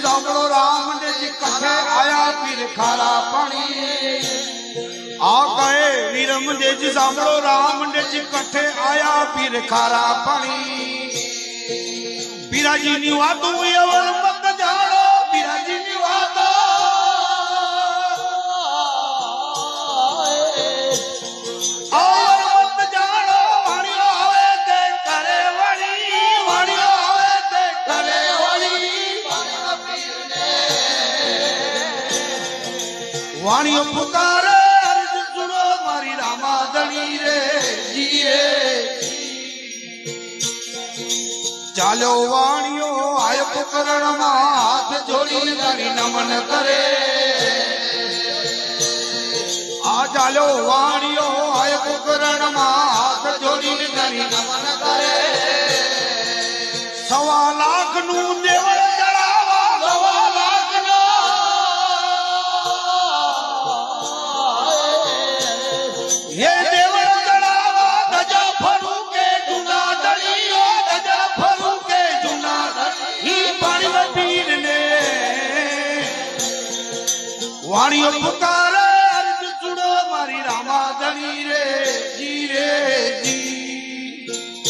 साबरो राम कटे आया बिखारा पाणी। आे जी जांगरो राम न कठे आया बिखारा पाणी। पीर जूनी आग વાણીઓ પુકારે અર્જ સુનો મારી રામાધણી રે જીએ ચાલ્યો વાણીઓ આયો પુકરણમાં હાથ જોડીને તારી નમન કરે આ ચાલ્યો વાણીઓ આયો પુકરણમાં હાથ જોડીને તારી નમન કરે સવા લાખ નું દેવળ વાણીઓ પુકારે